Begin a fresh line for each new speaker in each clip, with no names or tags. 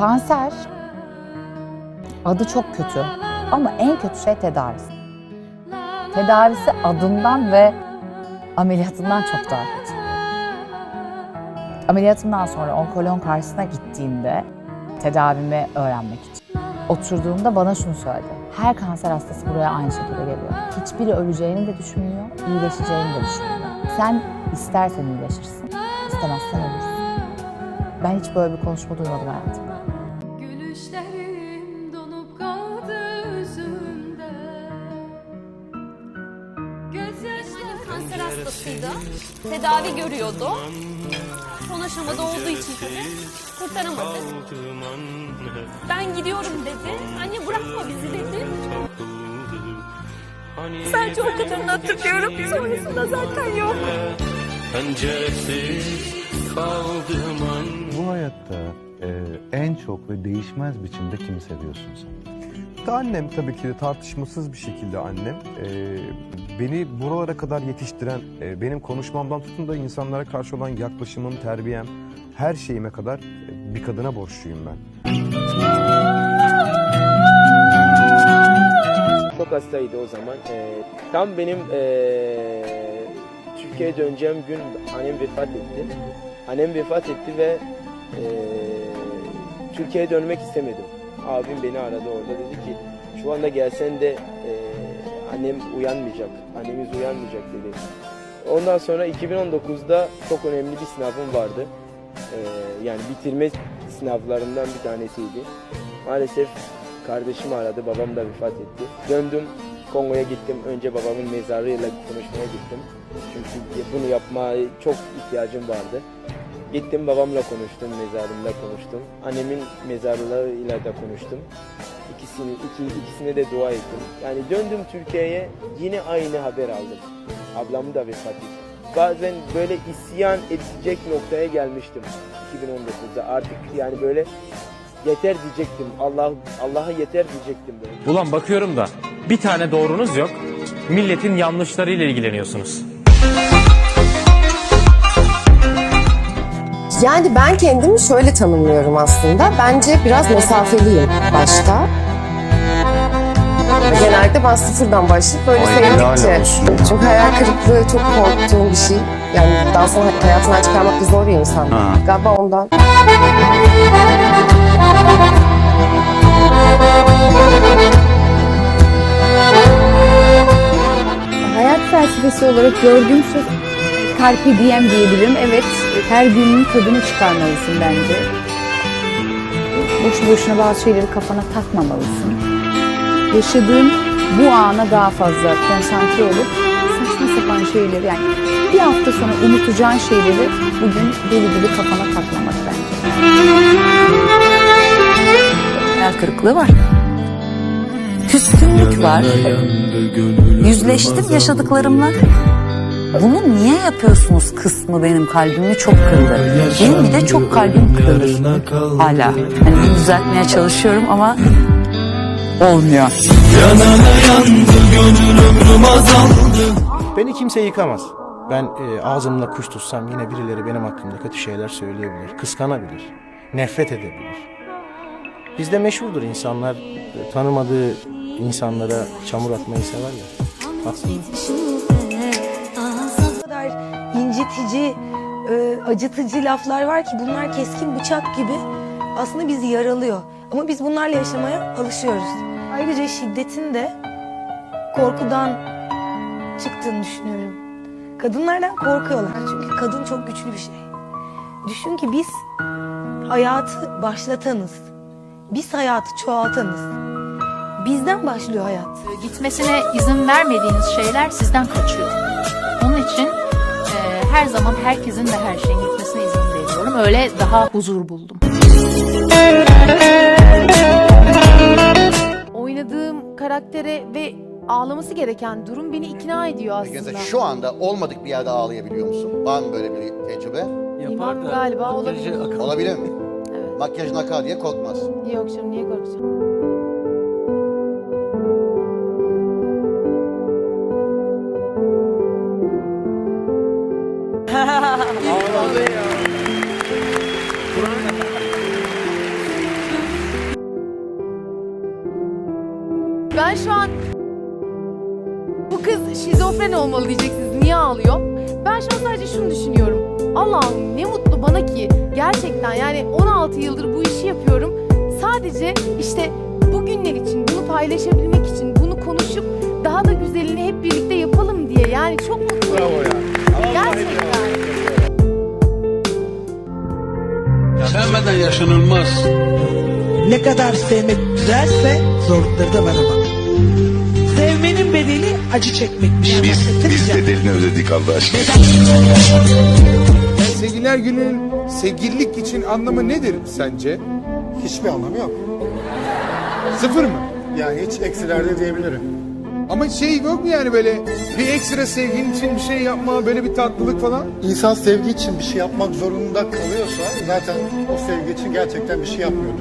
Kanser adı çok kötü ama en kötü şey tedavisi. Tedavisi adından ve ameliyatından çok daha kötü. Ameliyatımdan sonra onkoloğun karşısına gittiğimde tedavimi öğrenmek için oturduğumda bana şunu söyledi. Her kanser hastası buraya aynı şekilde geliyor. Hiçbiri öleceğini de düşünmüyor, iyileşeceğini de düşünmüyor. Sen istersen iyileşirsin, istemezsen ölürsün. Ben hiç böyle bir konuşma duymadım hayatımda.
Hastasıydı. Tedavi görüyordu. Son aşamada olduğu için tabii kurtaramadık. Ben gidiyorum dedi. Anne bırakma bizi dedi. Sadece o kadarını hatırlıyorum. Sonrasında zaten yok.
Penceresiz kaldığım an
Bu hayatta e, en çok ve değişmez biçimde kimi seviyorsun sen?
Annem tabii ki de tartışmasız bir şekilde annem. Ee, beni buralara kadar yetiştiren, e, benim konuşmamdan tutun da insanlara karşı olan yaklaşımım, terbiyem, her şeyime kadar e, bir kadına borçluyum ben.
Çok hastaydı o zaman. Ee, tam benim ee, Türkiye'ye döneceğim gün annem vefat etti. Annem vefat etti ve ee, Türkiye'ye dönmek istemedim. Abim beni aradı orada dedi ki şu anda gelsen de ee, annem uyanmayacak. Annemiz uyanmayacak dedi. Ondan sonra 2019'da çok önemli bir sınavım vardı. Ee, yani bitirme sınavlarından bir tanesiydi. Maalesef Kardeşim aradı, babam da vefat etti. Döndüm, Kongo'ya gittim. Önce babamın mezarıyla konuşmaya gittim. Çünkü bunu yapmaya çok ihtiyacım vardı. Gittim babamla konuştum, mezarımla konuştum. Annemin mezarlığıyla da konuştum. İkisini, iki, ikisine de dua ettim. Yani döndüm Türkiye'ye yine aynı haber aldım. Ablam da vefat etti. Bazen böyle isyan edecek noktaya gelmiştim 2019'da. Artık yani böyle yeter diyecektim. Allah Allah'a yeter diyecektim böyle.
Ulan bakıyorum da bir tane doğrunuz yok. Milletin yanlışlarıyla ilgileniyorsunuz.
Yani ben kendimi şöyle tanımlıyorum aslında. Bence biraz mesafeliyim başta. Genelde ben sıfırdan başlayıp böyle
Ay, olsun.
Çünkü hayal kırıklığı çok korktuğum bir şey. Yani daha sonra hayatından çıkarmak da zor ya insan.
Ha.
Galiba ondan.
Hayat felsefesi olarak gördüğüm şey carpe diem diyebilirim. Evet, her günün tadını çıkarmalısın bence. Boşu boşuna bazı şeyleri kafana takmamalısın. Yaşadığın bu ana daha fazla konsantre olup saçma sapan şeyleri yani bir hafta sonra unutacağın şeyleri bugün deli gibi kafana takmamak bence.
hayal kırıklığı var. Küskünlük var. Yüzleştim yaşadıklarımla. Bunu niye yapıyorsunuz kısmı benim kalbimi çok kırdı. Benim bir de çok kalbim kırılır hala. Hani bunu düzeltmeye çalışıyorum ama olmuyor.
Beni kimse yıkamaz. Ben e, ağzımla kuş tutsam yine birileri benim hakkımda kötü şeyler söyleyebilir, kıskanabilir, nefret edebilir. Bizde meşhurdur insanlar e, tanımadığı insanlara çamur atmayı sever ya. Aslında
incitici, e, acıtıcı laflar var ki bunlar keskin bıçak gibi aslında bizi yaralıyor. Ama biz bunlarla yaşamaya alışıyoruz. Ayrıca şiddetin de korkudan çıktığını düşünüyorum. Kadınlardan korkuyorlar çünkü kadın çok güçlü bir şey. Düşün ki biz hayatı başlatanız. Biz hayatı çoğaltanız. Bizden başlıyor hayat.
Gitmesine izin vermediğiniz şeyler sizden kaçıyor. Onun için her zaman herkesin ve her şeyin gitmesine izin veriyorum. Öyle daha huzur buldum.
Oynadığım karaktere ve ağlaması gereken durum beni ikna ediyor aslında.
Şu anda olmadık bir yerde ağlayabiliyor musun? Var mı böyle bir tecrübe?
İmam galiba olabilir.
Olabilir mi?
Evet.
Makyajın akar diye korkmaz.
Yok canım niye korkacağım? Ben şu an bu kız şizofren olmalı diyeceksiniz. Niye ağlıyor? Ben şu an sadece şunu düşünüyorum. Allah'ım ne mutlu bana ki gerçekten yani 16 yıldır bu işi yapıyorum. Sadece işte bu günler için bunu paylaşabilmek için bunu konuşup daha da güzelini hep birlikte yapalım diye yani çok mutluyum. Bravo ya.
Sevmeden yaşanılmaz. Ne kadar sevmek güzelse zorlukları da var ama. Sevmenin bedeli acı çekmekmiş. Biz, biz bedelini ödedik Allah aşkına.
Sevgililer gününün sevgililik için anlamı nedir sence?
Hiçbir anlamı yok.
Sıfır mı?
Yani hiç eksilerde diyebilirim.
Ama şey yok mu yani böyle bir ekstra sevgin için bir şey yapma, böyle bir tatlılık falan?
İnsan sevgi için bir şey yapmak zorunda kalıyorsa zaten o sevgi için gerçekten bir şey yapmıyordur.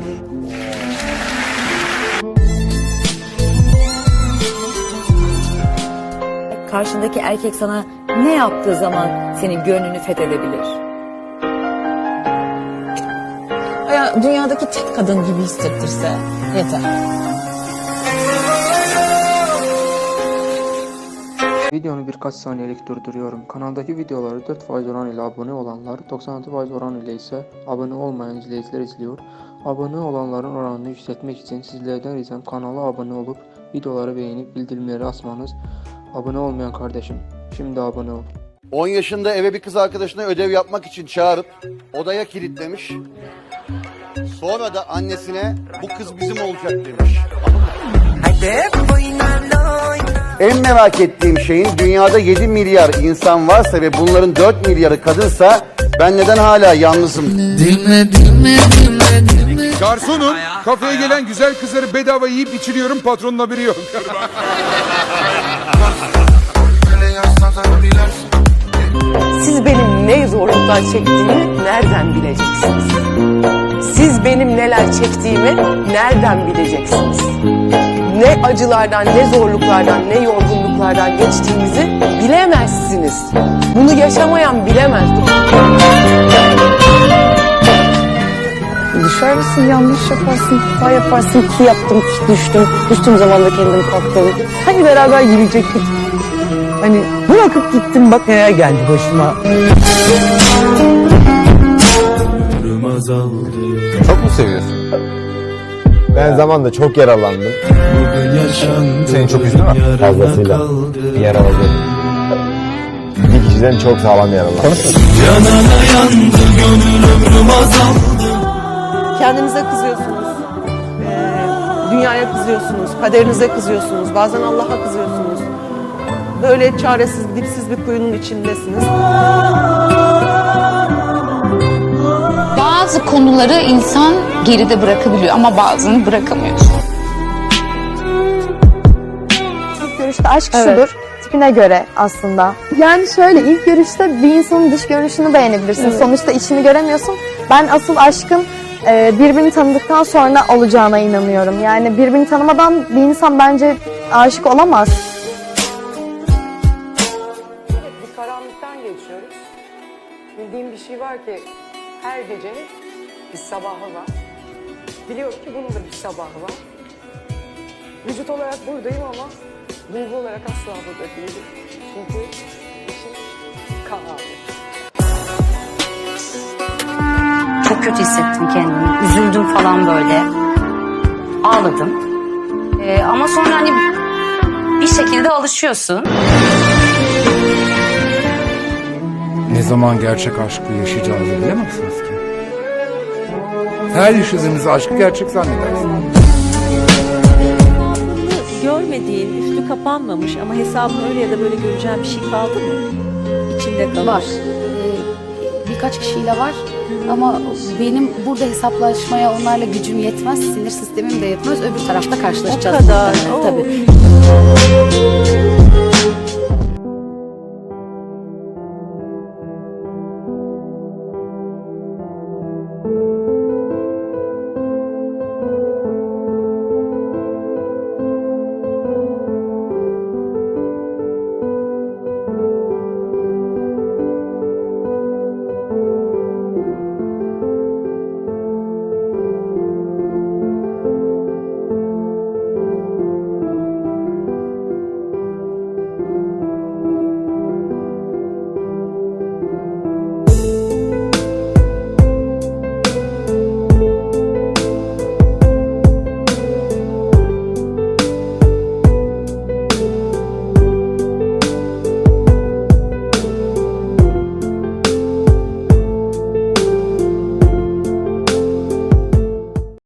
Karşındaki erkek sana ne yaptığı zaman senin gönlünü fethedebilir?
Ya, dünyadaki tek kadın gibi hissettirse yeter.
Videonu birkaç saniyelik durduruyorum. Kanaldaki videoları 4% oran ile abone olanlar, 96% oran ile ise abone olmayan izleyiciler izliyor. Abone olanların oranını yükseltmek için sizlerden ricam kanala abone olup videoları beğenip bildirimleri asmanız. Abone olmayan kardeşim, şimdi abone ol.
10 yaşında eve bir kız arkadaşına ödev yapmak için çağırıp odaya kilitlemiş. Sonra da annesine bu kız bizim olacak demiş. En merak ettiğim şeyin dünyada 7 milyar insan varsa ve bunların 4 milyarı kadınsa ben neden hala yalnızım?
Garsonum, kafeye gelen güzel kızları bedava yiyip içiriyorum, patronun haberi yok.
Siz benim ne zorluklar çektiğimi nereden bileceksiniz? Siz benim neler çektiğimi nereden bileceksiniz? Ne acılardan, ne zorluklardan, ne yorgunluklardan geçtiğimizi bilemezsiniz. Bunu yaşamayan bilemez.
Düşersin, yanlış yaparsın, hata yaparsın ki yaptım, ki düştüm. Düştüğüm zaman da kendim kalktım. Hani beraber yürüyecektik. Hani bırakıp gittim bak neler geldi başıma.
Çok mu seviyorsun? Ben zamanında çok yaralandım. Seni çok üzdü mü? Fazlasıyla. Yaraladı. Bir kişiden çok sağlam yaralandım.
Kendinize kızıyorsunuz. Ee, dünyaya kızıyorsunuz. Kaderinize kızıyorsunuz. Bazen Allah'a kızıyorsunuz. Böyle çaresiz, dipsiz bir kuyunun içindesiniz.
Bazı konuları insan geride bırakabiliyor ama bazını bırakamıyorsun.
İlk görüşte aşk şudur. Tipine göre aslında. Yani şöyle ilk görüşte bir insanın dış görünüşünü beğenebilirsin. Sonuçta içini göremiyorsun. Ben asıl aşkın e, birbirini tanıdıktan sonra olacağına inanıyorum. Yani birbirini tanımadan bir insan bence aşık olamaz.
Bir karanlıktan geçiyoruz. Bildiğim bir şey var ki her gecenin bir sabahı var. Biliyorum ki bunun da bir sabahı var. Vücut olarak buradayım ama duygu olarak asla burada değilim. Çünkü kan ağrıyor.
Çok kötü hissettim kendimi. Üzüldüm falan böyle. Ağladım. Ee, ama sonra hani bir şekilde alışıyorsun.
Ne zaman gerçek aşkı yaşayacağız bilemezsiniz ki. Her yaşadığınız aşkı gerçek zannedersiniz.
Görmediğin, üstü kapanmamış ama hesabını öyle ya da böyle göreceğin bir şey kaldı mı? İçinde kalır.
Var. Ee, birkaç kişiyle var ama benim burada hesaplaşmaya onlarla gücüm yetmez, sinir sistemim de yetmez. Öbür tarafta karşılaşacağız.
O kadar.
Tabii.